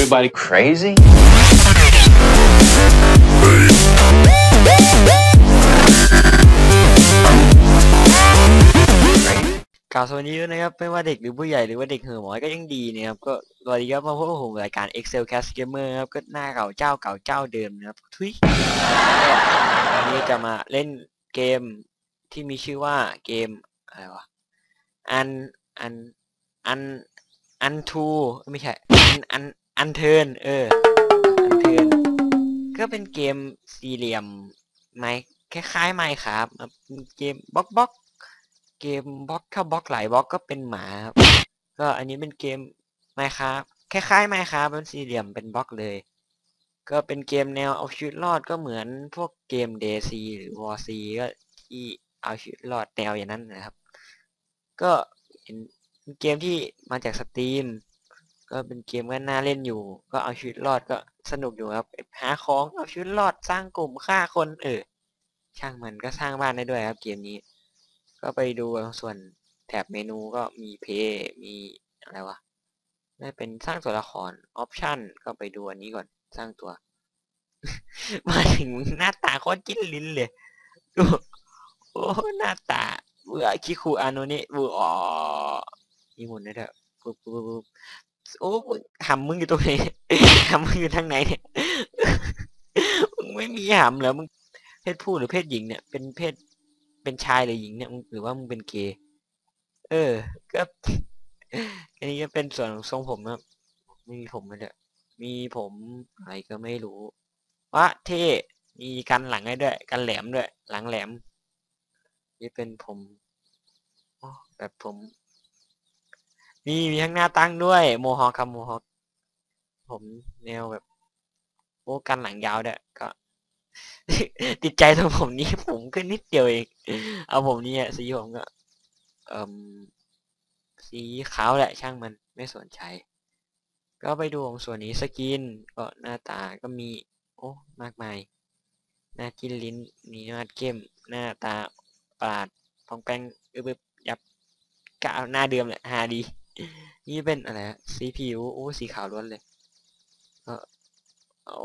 everybody crazy? กล่าวสวัสดีด้วยนะครับไม่ว่าเด็กหรือผู้ใหญ่หรือว่าเด็กเหือหมอยก็ยังดีนะครับก็สวัสดีครับมาพบกับผมรายการ Excel Cast Gamer ครับก็หน้าเก่าเจ้าเก่าเจ้าเดิมนะครับทุยวันนี้จะมาเล่นเกมที่มีชื่อว่าเกมอะไรวะอันอันอันอันทูไม่ใช่อันอัน อันเทินเออ อันเทินก็เป็นเกมสี่เหลี่ยมไม้คล้ายๆไม้ครับเกมบล็อกบล็อกเกมบล็อกถ้าบล็อกหลายบล็อกก็เป็นหมาครับก็อันนี้เป็นเกมไมครับคล้ายๆไมครับเป็นสี่เหลี่ยมเป็นบล็อกเลย ก็เป็นเกมแนวเอาชีวิตรอดก็เหมือนพวกเกมเดซีหรือวอซีก็ที่เอาชีวิตรอดแนวอย่างนั้นนะครับ ก็เป็นเกมที่มาจากสตรีม ก็เป็นเกมก็น่าเล่นอยู่ ก็เอาชีวิตรอดก็สนุกอยู่ครับ หาของเอาชีวิตรอดสร้างกลุ่มฆ่าคน เออ ช่างมันก็สร้างบ้านได้ด้วยครับ เกมนี้ ก็ไปดูส่วนแถบเมนูก็มีเพย์มีอะไรวะได้เป็นสร้างตัวละครออปชันก็ไปดูอันนี้ก่อนสร้างตัว มาถึงหน้าตาโคตรจิ้นลิ้นเลยดูโอ้หน้าตาเบื่อคิคูอานเนะบูอ๋อมีหมดเลยเถอะปุ๊บปุ๊บปุ๊บ โอ้หำมึงอยู่ตรงไหนหำมึงอยู่ทางไหนเนี่ยมึงไม่มีหำเหรอมึงเพศผู้หรือเพศหญิงเนี่ย เป็นเพศเป็นชายหรือหญิงเนี่ยหรือว่ามึงเป็นเกย์เออ ก็อันนี้ก็เป็นส่วนของทรงผมนะไม่มีผมเลยมีผมอะไรก็ไม่รู้วะเท่มีกันหลังให้ด้วย กันแหลมด้วย หลังแหลม นี่เป็นผมแบบผม มีมีข้างหน้าตั้งด้วย โมฮอคครับโมฮอคผมแนวแบบโอ้กันหลังยาวด้วยก็ ติดใจตรงผมนี้ผมขึ้นนิดเดียวเอง เอาผมนี่สีผมก็ เอ่มสีขาวแหละ ช่างมันไม่สนใจก็ไปดูของส่วนนี้สกินก็หน้าตาก็มี โอ้มากมาย หน้ากินลิ้นมีหน้าเข้ม หน้าตาปาดพองแป้งอึบยับกะหน้าเดิมแหละฮาดี นี่เป็นอะไรสีผิวโอ้สีขาวล้วนเลยก็เอา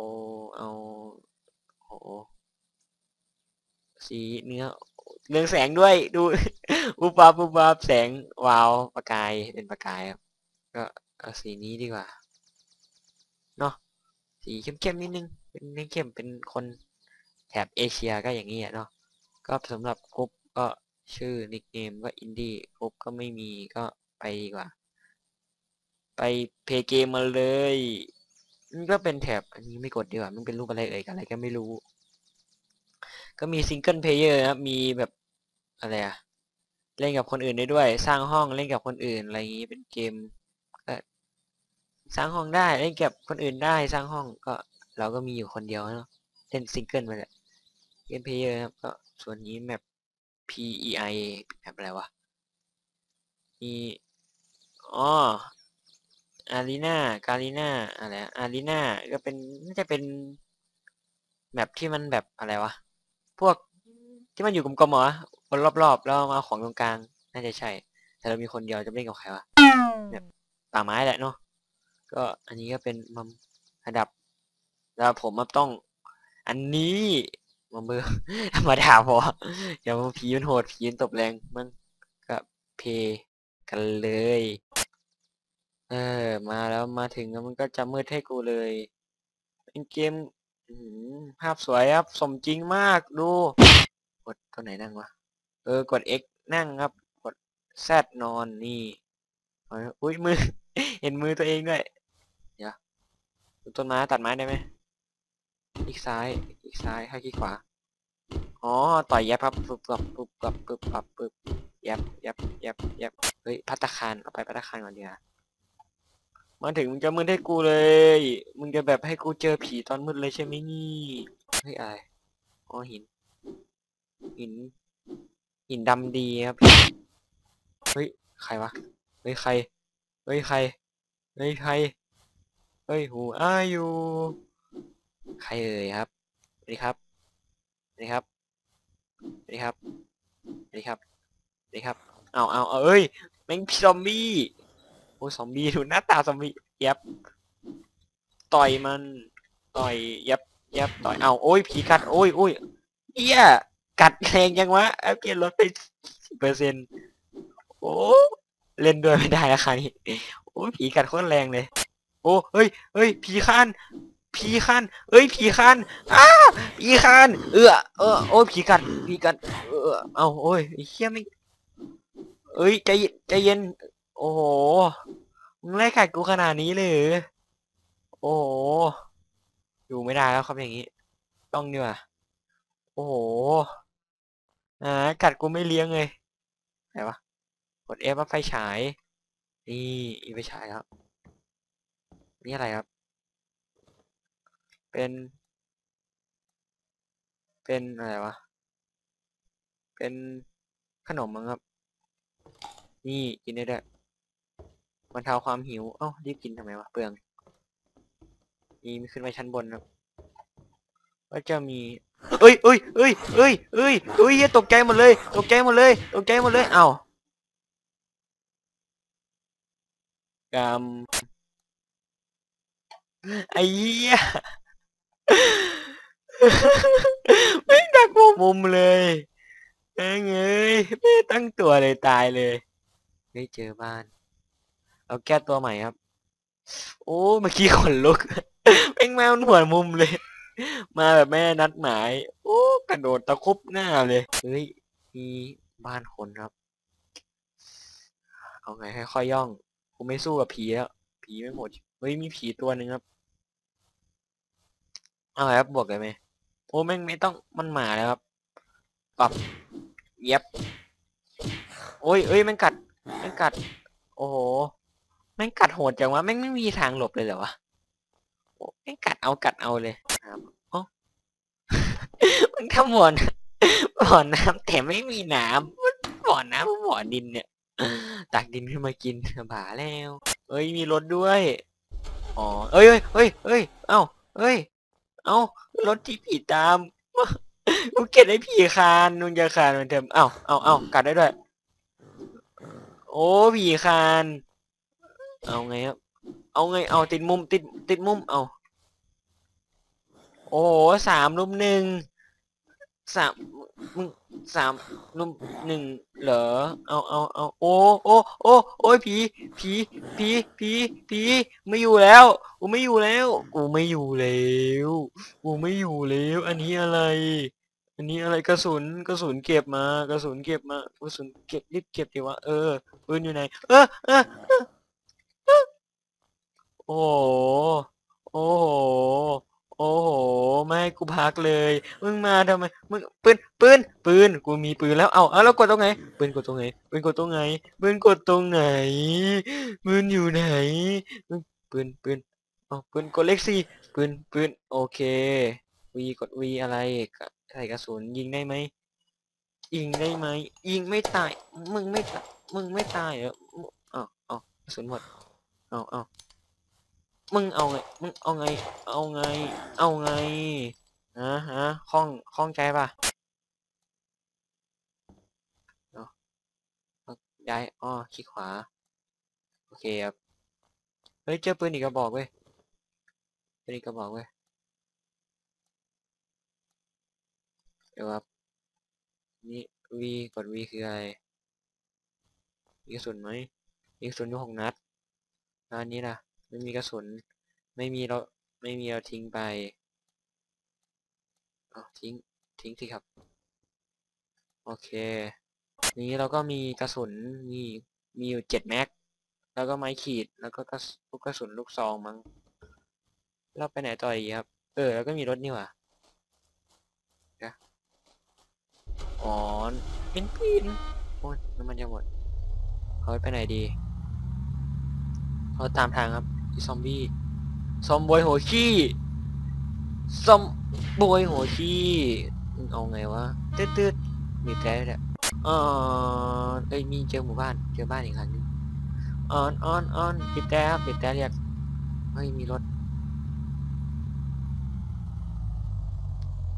เอาโอ้สีเนื้อเรื่องแสงด้วยดูอุบับอุบับแสงวาวประกายเป็นประกายครับก็เอาสีนี้ดีกว่าเนาะสีเข้มๆนิดนึงเป็นเข้มเป็นคนแถบเอเชียก็อย่างนี้เนาะก็สำหรับกรุ๊ปก็ชื่อนิกเนมก็อินดี้กรุ๊ปก็ไม่มีก็ไปดีกว่า ไปเพย์เกมมาเลยนี่ก็เป็นแถบอันนี้ไม่กดดีกว่ามันเป็นรูปอะไรเอ่ยอะไรก็ไม่รู้ ก็มีซิงเกิลเพลเยอร์ครับมีแบบอะไรอะเล่นกับคนอื่นได้ด้วย สร้างห้องเล่นกับคนอื่นอะไรอย่างนี้เป็นเกมก็สร้างห้องได้เล่นกับคนอื่นได้สร้างห้องก็เราก็มีอยู่คนเดียวเนาะเล่นซิงเกิลไปแหละเกมเพลเยอร์ครับก็ส่วนนี้แมป PEI แมปอะไรวะมีอ๋อ อารีนาการีนาอะไรอารีนาก็เป็นน่าจะเป็นแมปที่มันแบบอะไรวะ พวกที่มันอยู่กลมๆเหรอคนรอบๆ แล้วมาของตรงกลาง น่าจะใช่ แต่เรามีคนเดียวจะเล่นกับใครวะแบบป่าไม้แหละเนาะก็อันนี้ก็เป็นมัมระดับ แล้วผมมันต้อง อันนี้มาเบอร์ธรรมดาพออย่ามาผีมันโหดผีมันตบแรงมันก็เพกันเลย เออ มาแล้วมาถึงแล้วมันก็จะมืดให้กูเลย เป็นเกมภาพสวยครับ สมจริงมากดู กดตัวไหนนั่งวะ เออ กด X นั่งครับ กด Z นอนนี่อุ้ยมือ เห็นมือตัวเองด้วย เดี๋ยวต้นไม้ตัดไม้ได้ไหมอีกซ้าย อีกซ้ายให้ขี้ขวา อ๋อ ต่อยยับครับปึ๊บปับปึ๊บปับปึ๊บปับปึ๊บยับยับยับยับเฮ้ยพัตตาคารเอาไปพัตตาคารก่อนดีกว่า มาถึงมึงจะมืดให้กูเลย มึงจะแบบให้กูเจอผีตอนมืดเลยใช่ไหมนี่เฮ้ยอะไรอ๋อหิน หิน หินดำดีครับเฮ้ยใครวะเฮ้ยใครเฮ้ยใครเฮ้ยใครเฮ้ยหูอ้าอยู่ใครเอ่ยครับสวัสดีครับสวัสดีครับสวัสดีครับสวัสดีครับสวัสดีครับเอาเอาเอาเอ้ยแม่งซอมบี้ โอ้ซอมบี้ดูหน้าตาซอมบี้เย็บต่อยมัน ต่อยยับยับต่อยเอาโอ้ยผีกัดโอ้ยโอ้ยเอี้ยกัดแรงยังวะเอาเกียลดไปสิเปอร์เซ็นต์โอ้เล่นด้วยไม่ได้แล้วครานี้โอ้ยผีกัดโคตรแรงเลย โอ้เฮ้ยเฮ้ยผีคันผีคันเอ้ยผีคันอ้าผีคันเออเออโอ้ยผีกัดผีกัดเออเอาโอ้ยเฮียไม่เอ้ยใจเย็นใจเย็น โอ้โห มึงไล่กัดกูขนาดนี้เลยเหรอโอ้โห อยู่ไม่ได้แล้วครับอย่างนี้ ต้องดีกว่าโอ้โห อ่า กัดกูไม่เลี้ยงเลยไหนวะ กด F ว่าไฟฉาย นี่อีไฟฉายครับ นี่อะไรครับ เป็น เป็นอะไรวะ เป็นขนมมั้งครับ นี่กินได้ด้วย บรรเทาความหิวเอ้ารีบกินทำไมวะเปลืองนี่มีขึ้นไปชั้นบนครับก็จะมีเอ้ยเอ้ยเอ้ยเอ้ยเอ้ยเอ้ยตกใจหมดเลย ตกใจหมดเลย ตกใจหมดเลยเอ้ากำไอ้เหี้ยไม่ดักมุมมุมเลยแม่งเอ้ยไม่ตั้งตัวเลยตายเลยไม่เจอบ้าน เอาแก้ตัวใหม่ครับ โอ้เมื่อกี้ขนลุกแม่งแมวหัวมุมเลย มาแบบแม่นัดหมาย โอ้กระโดดตะคุบหน้าเลยเฮ้ยมีบ้านคนครับ เอาไงให้ค่อยย่องกูไม่สู้กับผีแล้วผีไม่หมดเฮ้ยมีผีตัวหนึ่งครับเอาไงครับบวกเลยไหมโอ้แม่งไม่ต้องมันหมาแล้วครับปรับเย็บโอ้ยเอ้ยแม่งกัดแม่งกัด โอ้โห แม่งกัดโหดจังวะแม่งไม่มีทางหลบเลยเหรอวะโอ้แม่งกัดเอากัดเอาเลยครับโอ้มันทำบ่อนบ่อน้ำแต่ไม่มีน้ำบ่อน้ำบ่อดินเนี่ยตักดินขึ้นมากินบาแล้ว เอ้ยมีรถด้วยอ๋อเอ้ยเอ้ยเอ้ยเอ้าเอ้ย เอ้ารถที่ผีตามกูเก็บไอ้ผีคานนุ่นจะคานมือนเดิมเอ้าเอ้าเอ้ากัดได้ด้วย โอ้ผีคาน เอาไงครับ เอาไง เอาติดมุมติดติดมุม เอา โอ้โหสามรุมหนึ่งสามมึงสามรุมหนึ่งเหรอ เอาเอาเอาโอ้โอ้โอ้โอ้ยผี ผีผีผีผีไม่อยู่แล้วกูไม่อยู่แล้วกูไม่อยู่แล้วกูไม่อยู่แล้ว อันนี้อะไร อันนี้อะไรกระสุนกระสุนเก็บมากระสุนเก็บมากระสุนเก็บรีบเก็บดีวะเออปืนอยู่ไหนเออเออ โอ้โห โอ้โห โอ้โห ไม่ให้กูพักเลย มึงมาทำไม มึงปืน ปืน ปืน กูมีปืนแล้ว เอาเอาแล้วกดตรงไหน ปืนกดตรงไหน ปืนกดตรงไหน ปืนกดตรงไหน ปืนอยู่ไหน ปืน ปืนเอาปืนกดเลขสี่ปืน ปืน โอเค วีกดวีอะไรกะใส่กระสุนยิงได้ไหม ยิงได้ไหม ยิงไม่ตาย มึงไม่ตาย มึงไม่ตายเหรอเอาเอากระสุนหมดเอาเอา มึงเอาไง มึงเอาไง เอาไง เอาไงฮะฮะคล่องคล่องใจป่ะเอาเอาย้ายอ้อคลิกขวา โอเคครับ เฮ้ย เจอปืนอีกกระบอกเว้ยปืนอีกกระบอกเว้ย เดี๋ยวครับ นี่ V กด V คืออะไรมีกระสุนไหมมีกระสุนอยู่หกนัด แล้วอันนี้ล่ะ ไม่มีกระสุน ไม่มีเราไม่มีเราทิ้งไปเอทิ้งทิ้งสิครับ โอเค นี้เราก็มีกระสุนมีมีอยู่เจ็ดแม็กแล้วก็ไม้ขีดแล้วก็กระสุลูกกระสุนลูกซองมั้งเราไปไหนต่ออีกครับ เออ แล้วก็มีรถนี่หว่าอ๋อเป็นปีนโอ้ยน้ำมันจะหมดเขาไปไหนดีเขาตามทางครับ ซอมบี้ ซอมบอยหัวขี้ ซอมบอยหัวขี้ เอาไงวะ ตืดตืดมีแตรด้วยแหละอ๋อเอ้ยมีเจอหมู่บ้าน เจอบ้านอีกครั้งนึงออนออนออนปิดแต่ปิดแต่เรียก เฮ้ย มีรถ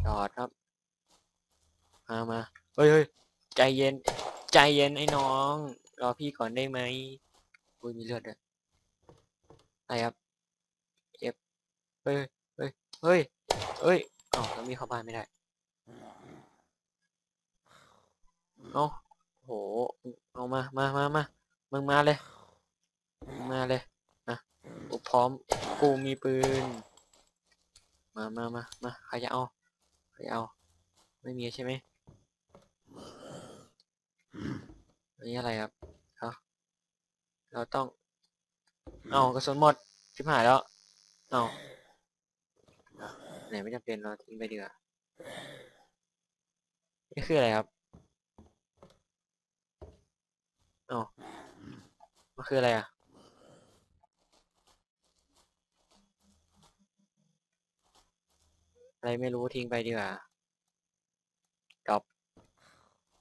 จอดครับ มามา เฮ้ยเฮ้ยใจเย็น ใจเย็นไอ้น้อง รอพี่ก่อนได้ไหมอุ้ยมีเลือดด้วย อะไรครับ F เฮ้ยเฮ้ยเฮ้ยเฮ้ยอ้าแล้วมีเข้าบ้านไม่ได้เอาโหเอามามามามามึงมาเลยมึงมาเลยนะกูพร้อมกูมีปืน มามามามาใครจะเอาใครจะเอา ไม่มีใช่ไหมนนี้อะไรครับเราต้อง เอากระสุนหมด ชิบหายแล้ว เอาไหนไม่จำเป็นเราทิ้งไปดีกว่านี่คืออะไรครับ เอามันคืออะไรอะอะไรไม่รู้ทิ้งไปดีกว่าดรอป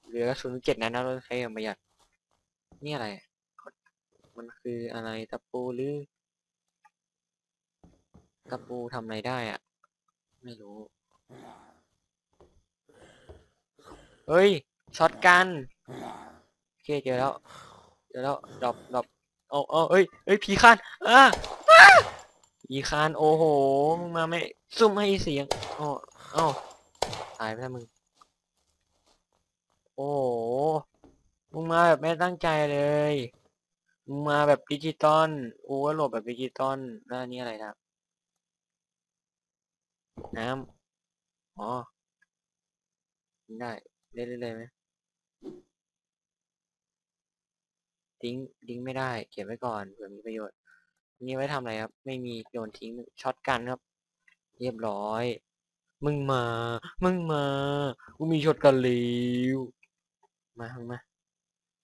เหลือกระสุนเจ็ดนัดนเราใช้อย่างประหยัด นี่อะไร มันคืออะไรตะปูหรือตะปูทำอะไรได้อะไม่รู้ เฮ้ยช็อตกันโอเคเจอแล้ว เจอแล้วดรอปดรอปเอาเอาเอ้ยเอ้ยผีคานอะผีคานโอ้โหมึงมาไม่ซุ่มให้เสียงอ๋ออ้าตายไปแล้วมึง โอ้โหมึงมาแบบไม่ตั้งใจเลย มาแบบดิจิตอลโอเวอร์โหลดแบบดิจิตอลแล้วอันนี้อะไรครับ น้ำอ๋อได้เล่นเลยไหมทิ้งทิ้งไม่ได้เก็บไว้ก่อนเผื่อมีประโยชน์นี่ไว้ทำอะไรครับ ไม่มีโยนทิ้งช็อตกันครับ เรียบร้อย มึงมา มึงมากูมีช็อตกันเร็วมามึงมา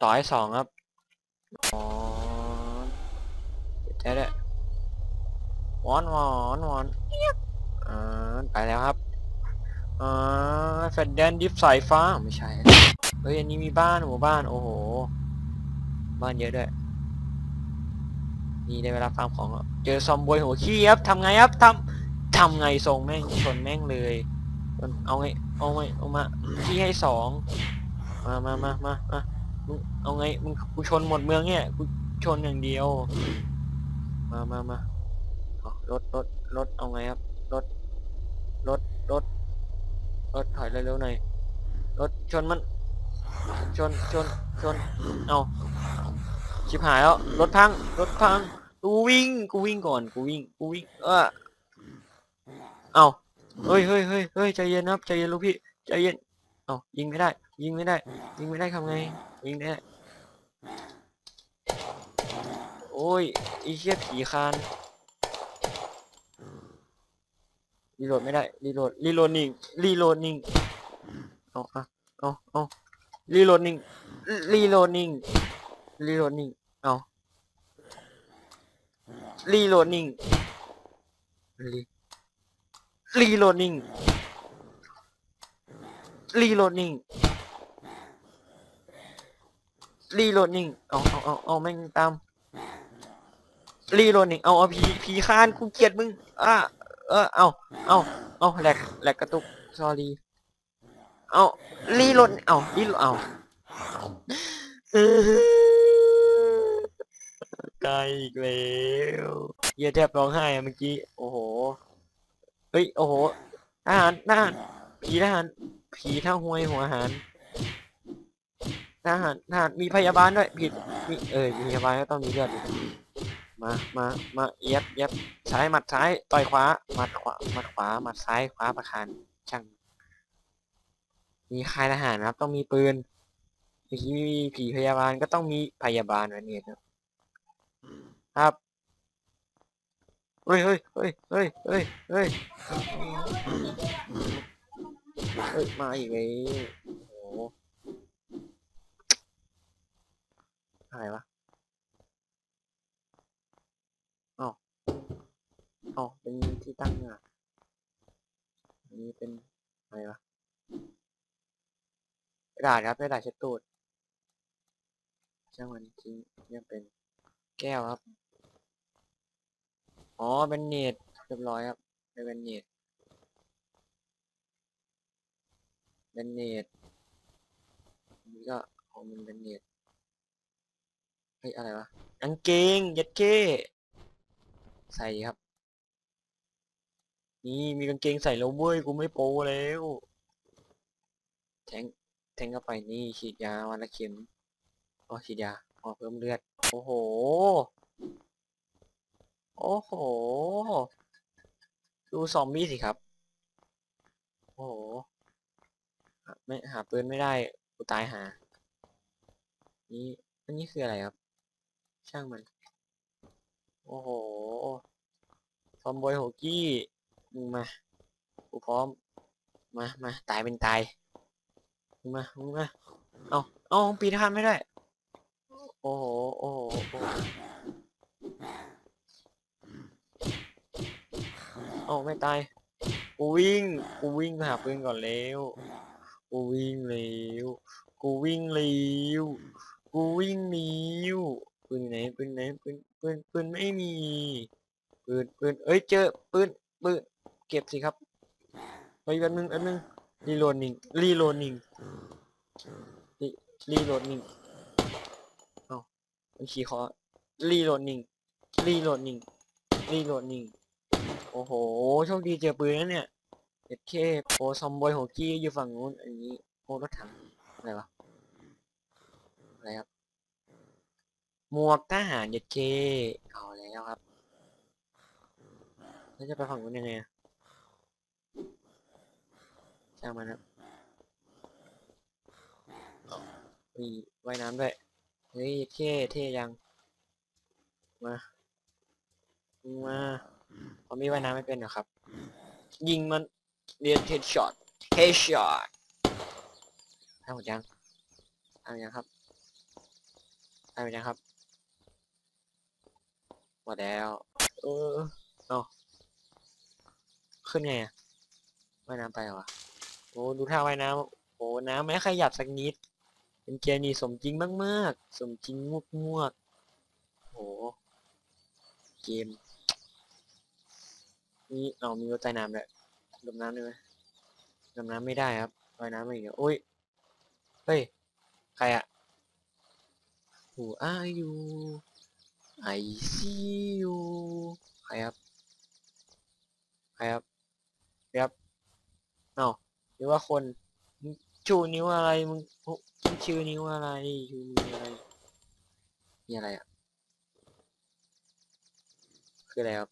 ต่อให้สองครับ อ๋อเดี๋ยวได้วอนวอนวอนอ่าไปแล้วครับอ่าแฟดแดนดิฟสายฟ้าไม่ใช่เฮ้ยอันนี้มีบ้านหมู่บ้านโอ้โห บ้านเยอะด้วยนี่ได้เวลาฟาร์มของเจอซอมบวยหัวขี้ครับทำไงครับทำทำไงส่งแม่งชนแม่งเลยเอาไงเอาไงเอามาขี้ให้สองมามามามามา มึงเอาไงมึงกูชนหมดเมืองเนี่ยกูชนอย่างเดียว มามามารถรถรถเอาไงครับรถรถรถรถถอยเร็วๆหน่อยรถชนมัน ชนชนชนเอาชิบหายแล้วรถพังรถพังกูวิ่งกูวิ่งก่อนกูวิ่งกูวิ่งเออเอาเฮ้ยเฮ้ยเฮ้ยเฮ้ยใจเย็นครับใจเย็นลูกพี่ใจเย็นเอายิงไม่ได้ ยิงไม่ได้ ยิงไม่ได้ทำไง ยิงได้ โอ้ยไอีเชียผีคานรีโหลดไม่ได้ รีโหลด รีโหลดนิ่ง รีโหลดนิ่งเอาอะเอาเอารีโหลดนิ่ง รีโหลดนิ่ง รีโหลดนิ่ง เอารีโหลดนิ่ง รีรีโหลดนิ่งรีโหลดนิ่ง รีโหลดหนิ่งเอาเอาเอาเอาแม่งตามรีโหลดหนิ่งเอาเอาผีผีคานกูเกลียดมึงอะเออเอาเอาเอาแหลกแหลกกระตุก sorry เอารีโหลดเอารีโหลดเอาเออไกลอีกแล้วเหี้ยแทบร้องไห้อะเมื่อกี้โอ้โหเฮ้ยโอ้โหทหารทหารผีทหารผีท่าหวยหัวหาร ทหารทหารมีพยาบาลด้วยผิดมีเออมีพยาบาลก็ต้องมีเลือดมามามาเย็บเย็บซ้ายหมัดซ้ายต่อยขวาหมัดขวาหมัดขวาหมัดซ้ายขวาประคานช่างมีค่ายทหารครับ ต้องมีปืนเมื่อกี้มีผีพยาบาลก็ต้องมีพยาบาลไว้เนี่ยครับครับเฮ้ยเฮ้ยเฮ้ยเฮ้ยเฮ้ยเฮ้ยเฮ้ยมาอีกแล้วโอ้โหอะไรวะอ้าเอ้าเป็นที่ตั้งอะอันนี้เป็นอะไรวะกระดาษครับกระดาษเช็ดตูดช่างมันทิ้งเนี่ยเป็นแก้วครับ อ๋อเป็นเน็ตเรียบร้อยครับเป็นเน็ตเป็นเน็ตนี่ก็ของมันเป็นเน็ต เฮ้ยอะไรวะกางเกงยัดเก้ใส่ครับ นี่มีกางเกงใส่แล้วเว้ยกูไม่โป้แล้ว แทงแทงเข้าไปนี่ฉีดยาวันละเข็มอ๋อฉีดยาอ๋อเพิ่มเลือด โอ้โห โอ้โห ดูซอมบี้สิครับ โอ้โหหาไม่หาปืนไม่ได้ กูตายหา นี่อันนี้คืออะไรครับ ช่างมัน โอ้โหซอมบอยโฮกี้มึงมากูพร้อม มามาตายเป็นตายมึงมามึงมาเอาเอาปีนข้ามไม่ได้ โอ้โหโอ้โหโอ้โหเอาไม่ตายกูวิ่งกูวิ่งไปหาปืนก่อนเร็วกูวิ่งเร็วกูวิ่งเร็วกูวิ่งเร็ว ปืนอยู่ไหนปืนไหนปืนปืนปืนไม่มีปืนปืนเอ้ยเจอปืนปืนเก็บสิครับเฮ้ยแป๊บนึงแป๊บนึงรีโหลดนิ่งรีโหลดนิ่งรีโหลดนิ่งเอ้ามันขี่คอรีโหลดนิ่งรีโหลดนิ่งรีโหลดนิ่งโอ้โหโชคดีเจอปืนแล้วเนี่ยเจ็ดเคโอซอมบอยหัวกี้อยู่ฝั่งนู้นอันนี้โอ้รถถังอะไรวะอะไรครับ หมวกทหารเจ็ดเคเอาแล้วครับแล้วจะไปฝั่งนู้นยังไงอะช่างมันครับมีว่ายน้ำด้วยเฮ้ยเท่เท่ยัง มา มาผมมีว่ายน้ำไม่เป็นเหรอครับ ยิงมันเรียนเฮดช็อตเฮดช็อตทำหมดยังทำยังครับทำหมดยังครับ มดแล้ว เออเอาขึ้นไงว่ายน้ำไปเหรอโอ้ดูท่าว่ายน้ำโอ้น้ำไม่ขยับสักนิด เป็นเกมนี่สมจริงมากๆ สมจริงมวกมวกๆโอ้เกมนี่เอามีรถใต้น้ำด้วยดำน้ำได้ไหมดำน้ำไม่ได้ครับว่ายน้ำไม่เดียวโอ้ยเฮ้ยใครอะ Who are you I see you ใครครับ ใครครับครับเอ้าหรือว่าคนชูนิ้วอะไรมึงชื่อนิ้วอะไรชูนิ้วอะไรนี่อะไรอะ คืออะไรครับ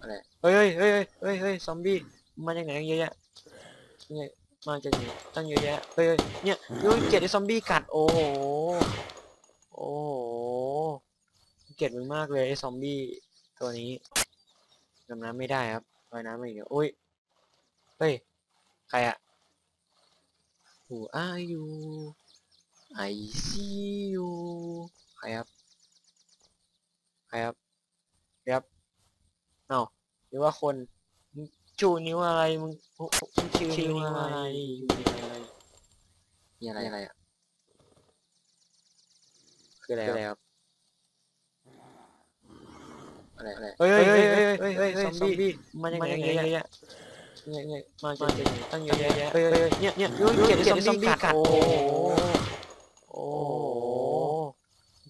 อะไร เฮ้ยเฮ้ยเฮ้ยเฮ้ยเฮ้ยซอมบี้ มาจากไหนกันเยอะแยะเนี่ยมาจากไหนตั้งเยอะแยะ เฮ้ยเฮ้ยเนี่ยยูเกลียดไอ้ซอมบี้กัด โอ้โห โอ้โหเกลียดมึงมากเลยไอ้ซอมบี้ตัวนี้ดำน้ำไม่ได้ครับว่ายน้ำไม่เดียวโอ้ยเฮ้ยใครอะ Who are you I see you ใครครับใครครับครับเอ้าหรือว่าคนมึงชูนิ้วอะไรมึงมึงมึงชื่อนิ้วอะไรชูนิ้วอะไรมีอะไรอะไรอะ คืออะไรครับ อะไรอะไรเฮ้ยเฮ้ยเฮ้ยเฮ้ยเฮ้ยเฮ้ยซอมบี้มันยังไงเยอะแยะเนี่ยเนี่ยมาจากไหนตั้งเยอะแยะเฮ้ยเฮ้ยเนี่ยเนี่ยยูเกลียดไอ้ซอมบี้กัดโอ้โหโอ้โห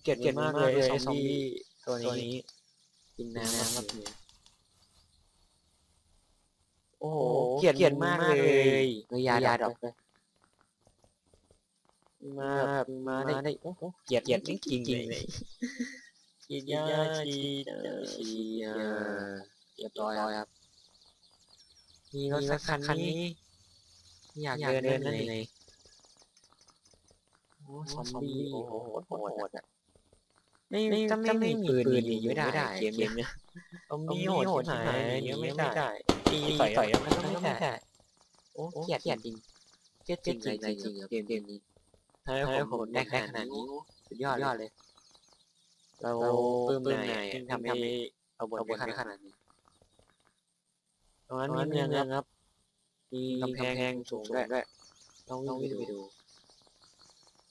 เกลียดเกลียดมากเลยไอ้ซอมบี้ตัวนี้กินน้ำครับเนี่ยโอ้โหเกลียดเกลียดมากเลยยายาดอกเลย มามาได้โอ้โหเกลียดเกลียดจริงๆเลยฉีดยาฉีดฉีดยาเรียบร้อยครับมีรถสักคันนี้อยากเดินเดินนั่นเลย โอ้ซอมบี้โอ้โหโหดอะไม่ถ้าไม่มีปืนอยู่ไม่ได้เกมเนี้ยซอมบี้โหดที่ไหนเนี้ยไม่ได้ตีต่อยมันก็ไม่ได้ โอ้เกลียดจริงเกลียดจริงจริงจริงเกมเกมนี้ ถ้าผมได้ขนาดนี้สุดยอดเลย เราปลื้มนายที่ทำให้เอาบทได้ขนาดนี้ตรงนั้นมีเมืองครับมีกำแพงสูงด้วยต้องวิ่งไปดู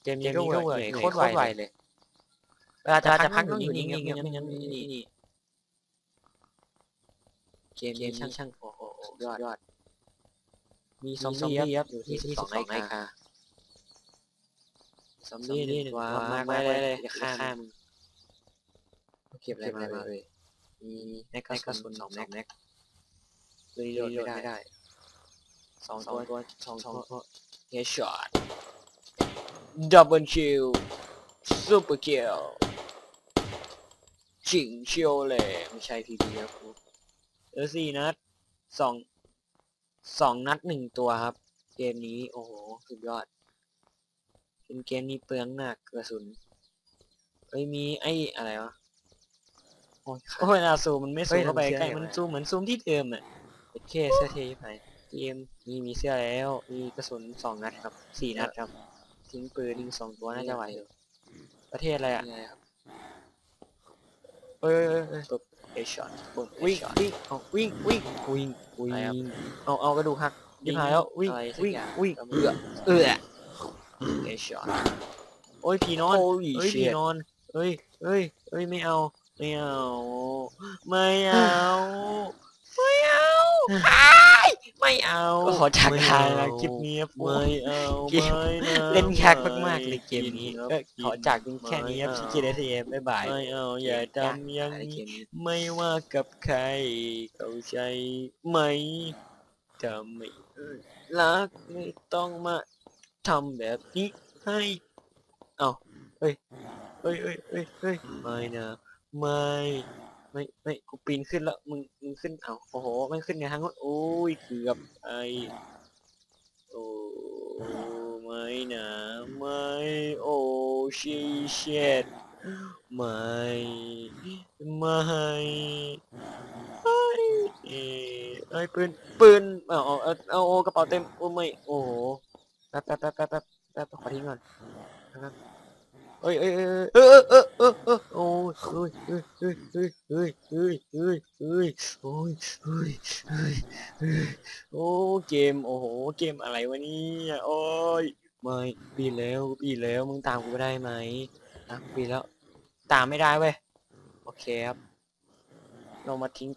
เกมนี้ก็เหนื่อยโคตรไวเลยเวลาจะจะพักต้องอยู่นิ่งๆไม่งั้นนี่นี่เกมนี้ช่างช่างโอ้โหยอดยอด มีซอมบี้ครับอยู่ที่สิบสองนาฬิกา ซอมบี้นี่หนึ่งว่ามากเลยจะฆ่ามึงเก็บอะไรมาเลยมีแม็กกระสุนสองแม็กแม็กรีโหลดไม่ได้สองตัวตัวสองตัวเฮดช็อตดับเบิลคิวซูเปอร์คิวจิงเชียวเลยไม่ใช่พีพีครับผมเออสี่นัดสองสองนัดหนึ่งตัวครับ เกมนี้ โอ้โห สุดยอด เป็นเกมนี้เปลืองหนักกระสุนเอ้ยมีไอ้อะไรวะโอ้ยโอ้ยนาซูมมันไม่ซูมเข้าไปใกล้มันซูมเหมือนซูมที่เดิมอะโอเคเสื้อเทไปเกมมีมีเสื้อแล้วมีกระสุนสองนัดครับสี่นัดครับทิ้งปืนยิงสองตัวน่าจะไหวอยู่ประเทศอะไรอะเอ้ยเอ้ยเอ้ยปุ๊บเอช็อตปุ๊บวิ่งวิ่งเอาวิ่งวิ่งวิ่งวิ่งเอาเอากระดูกหักยิบหายแล้ววิ่งวิ่งวิ่งเอือเอือ เอช็อตโอ้ยผีนอนเฮ้ยพี่นอนเฮ้ยเฮ้ยเฮ้ยไม่เอา ไม่เอา ไม่เอา ไม่เอาไม่เอาก็ขอจากทางนะคลิปนี้ครับไม่เอาไม่เล่นยากมากๆเลยเกมนี้ก็ขอจากแค่นี้ครับชิคกี้พายบ๊ายบายไม่เอาอย่าทำอย่างนี้ ไม่ว่ากับใคร เขาใจไหมจะไม่รักไม่ต้องมาทำแบบนี้ ให้เอาเฮ้ยเฮ้ยเฮ้ยเฮ้ยเฮ้ยไม่นะไม่ไม่ไม่กูปีนขึ้นแล้วมึงมึงขึ้นเอาโอ้โหไม่ขึ้นไงทั้งโอ้ยเกือบไอโอ้ไม่นะไม่โอ้ชีเชดไม่ไม่เอ้ยเอ้ปืนปืนเอาเอาเอากระเป๋าเต็มโอ้ไม่โอ้แป๊บแป๊บแป๊บแป๊บ ป๊บแป๊บขอทิ้งก่อนนะครับเอ้ยเอ้ยเอ้ยเอ้ยเอ้ยเอ้ยเอ้ยโอ้ยเอ้ยเอ้ยเอ้ยเอ้ยเอ้ยเอ้ยเอ้ยเอ้ยโอ้ยเอ้ยเอ้ยเอ้ยโอ้เกมโอ้โหเกมอะไรวะเนี่ยโอ้ยไม่ปีแล้วปีแล้วมึงตามกูได้ไหมอะปีแล้ว ตามไม่ได้เว้ยโอเคครับเรามาทิ้ง